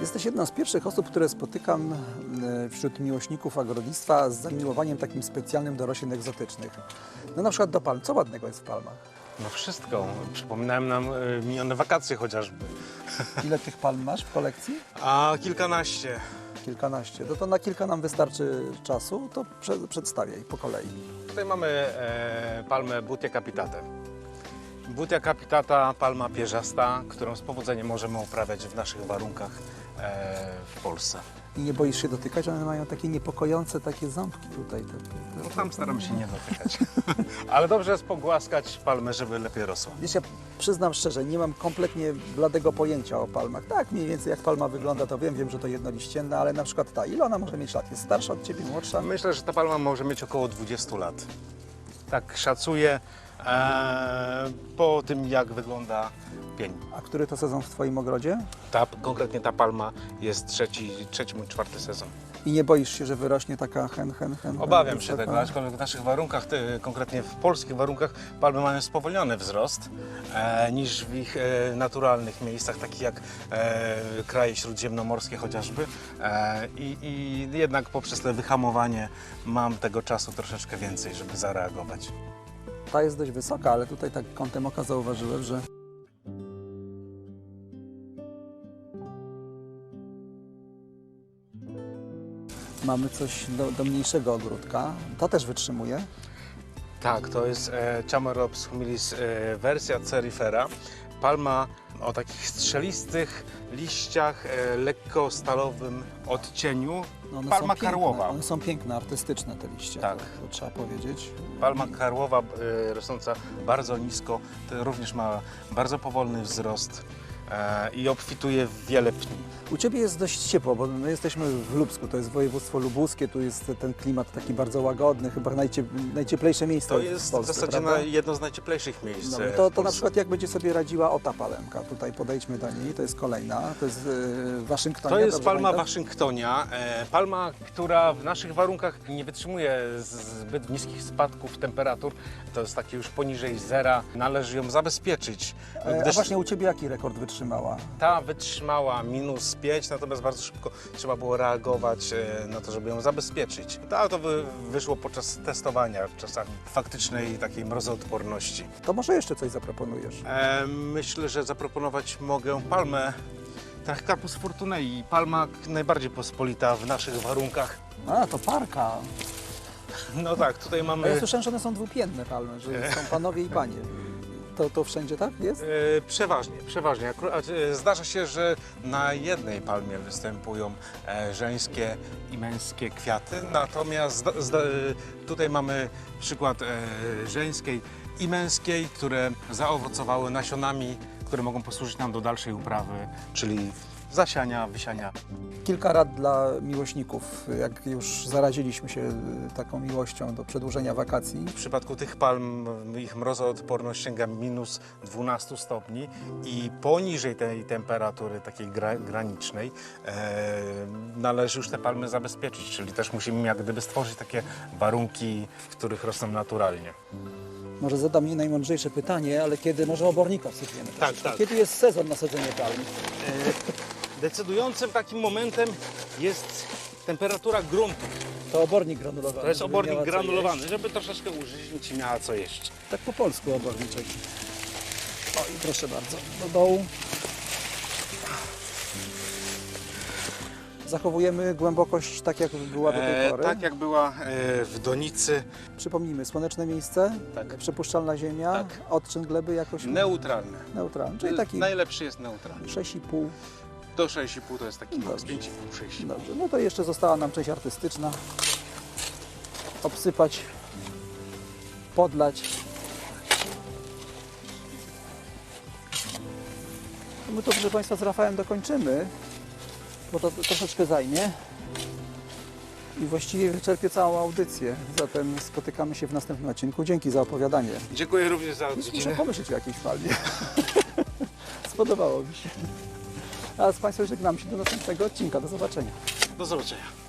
Jesteś jedną z pierwszych osób, które spotykam e, wśród miłośników ogrodnictwa z zamiłowaniem takim specjalnym do roślin egzotycznych. No na przykład do palm. Co ładnego jest w palmach? No wszystko. Przypominają nam e, minione wakacje chociażby. Ile tych palm masz w kolekcji? A kilkanaście. Kilkanaście. No to na kilka nam wystarczy czasu, to prze, przedstawiaj po kolei. Tutaj mamy e, palmę Butia capitate. Butia capitata, palma pierzasta, którą z powodzeniem możemy uprawiać w naszych warunkach e, w Polsce. I nie boisz się dotykać? One mają takie niepokojące takie ząbki tutaj. Takie, No tam staram się nie dotykać. Ale dobrze jest pogłaskać palmę, żeby lepiej rosła. Wiesz, ja przyznam szczerze, nie mam kompletnie bladego pojęcia o palmach. Tak, mniej więcej jak palma wygląda, to wiem, wiem, że to jednoliścienna, ale na przykład ta, ile ona może mieć lat? Jest starsza od Ciebie, młodsza? Myślę, że ta palma może mieć około 20 lat. Tak szacuję e, po tym, jak wygląda pień. A który to sezon w Twoim ogrodzie? Ta, konkretnie ta palma jest trzeci, trzeci bądź czwarty sezon. I nie boisz się, że wyrośnie taka hen, hen, hen? Obawiam się tego, aczkolwiek w naszych warunkach, te, konkretnie w polskich warunkach, palmy mają spowolniony wzrost e, niż w ich e, naturalnych miejscach, takich jak e, kraje śródziemnomorskie chociażby. E, i, I jednak poprzez to wyhamowanie mam tego czasu troszeczkę więcej, żeby zareagować. Ta jest dość wysoka, ale tutaj tak kątem oka zauważyłem, że mamy coś do, do mniejszego ogródka. Ta też wytrzymuje. Tak, to jest e, Chamaerops humilis e, wersja cerifera. Palma o takich strzelistych liściach, e, lekko stalowym odcieniu. No one Palma piękne, karłowa. One są piękne, artystyczne te liście. Tak. To, to trzeba powiedzieć. Palma karłowa e, rosnąca bardzo nisko, to również ma bardzo powolny wzrost e, i obfituje w wiele pni. U Ciebie jest dość ciepło, bo my jesteśmy w Lubsku, to jest województwo lubuskie, tu jest ten klimat taki bardzo łagodny, chyba najciep najcieplejsze miejsce To w jest Polsce, w zasadzie prawda? na jedno z najcieplejszych miejsc. Dobra, e, to, w to na Polsce. przykład jak będzie sobie radziła o ta palemka. Tutaj podejdźmy do niej, to jest kolejna, to jest yy, Waszyngtonia. To jest dobrze palma pamiętam? Waszyngtonia. E, palma, która w naszych warunkach nie wytrzymuje z- zbyt niskich spadków temperatur. To jest takie już poniżej zera. Należy ją zabezpieczyć. E, A gdyż właśnie u Ciebie jaki rekord wytrzymała? ta wytrzymała minus 5, natomiast bardzo szybko trzeba było reagować e, na to, żeby ją zabezpieczyć. Ta to wy, wyszło podczas testowania czasami faktycznej takiej mrozoodporności. To może jeszcze coś zaproponujesz? E, myślę, że zaproponować mogę palmę Tachcarpus fortunei. Palma najbardziej pospolita w naszych warunkach. A, to parka. No tak, tutaj A ja mamy słyszałem, że one są dwupiętne palmy, że są panowie i panie. To, to wszędzie tak jest? e, przeważnie, przeważnie. E, Zdarza się, że na jednej palmie występują e, żeńskie i męskie kwiaty, natomiast e, tutaj mamy przykład żeńskiej i męskiej, które zaowocowały nasionami, które mogą posłużyć nam do dalszej uprawy, czyli zasiania, wysiania. Kilka rad dla miłośników. Jak już zaraziliśmy się y, taką miłością do przedłużenia wakacji, W przypadku tych palm ich mrozoodporność sięga minus 12 stopni i poniżej tej temperatury takiej gra, granicznej e, należy już te palmy zabezpieczyć, czyli też musimy jak gdyby stworzyć takie warunki, w których rosną naturalnie. Może zadam nie najmądrzejsze pytanie, ale kiedy może obornika wsypiemy? Tak, tak. Kiedy jest sezon na sadzenie palm? Decydującym takim momentem jest temperatura gruntu. To obornik granulowany. To jest żeby obornik miała co granulowany, żeby troszeczkę użyźnić i miała co jeść. Tak po polsku oborniczek. O i proszę bardzo, do dołu. Zachowujemy głębokość tak, jak była do tej E, pory. tak jak była e, w donicy, Przypomnijmy, słoneczne miejsce, Tak. przepuszczalna ziemia, Tak. odczyn gleby jakoś neutralne. neutralny, czyli taki Najlepszy jest neutralny. 6,5. Do 6,5 to jest taki max, Dobrze. 5,5, 6,5. Dobrze, no to jeszcze została nam część artystyczna. Obsypać, podlać. My to, proszę Państwa, z Rafałem dokończymy, bo to troszeczkę zajmie. I właściwie wyczerpię całą audycję. Zatem spotykamy się w następnym odcinku. Dzięki za opowiadanie. Dziękuję również za Już muszę pomyśleć o jakiejś falnie. Spodobało mi się. A z Państwem żegnam się do następnego odcinka. Do zobaczenia. Do zobaczenia.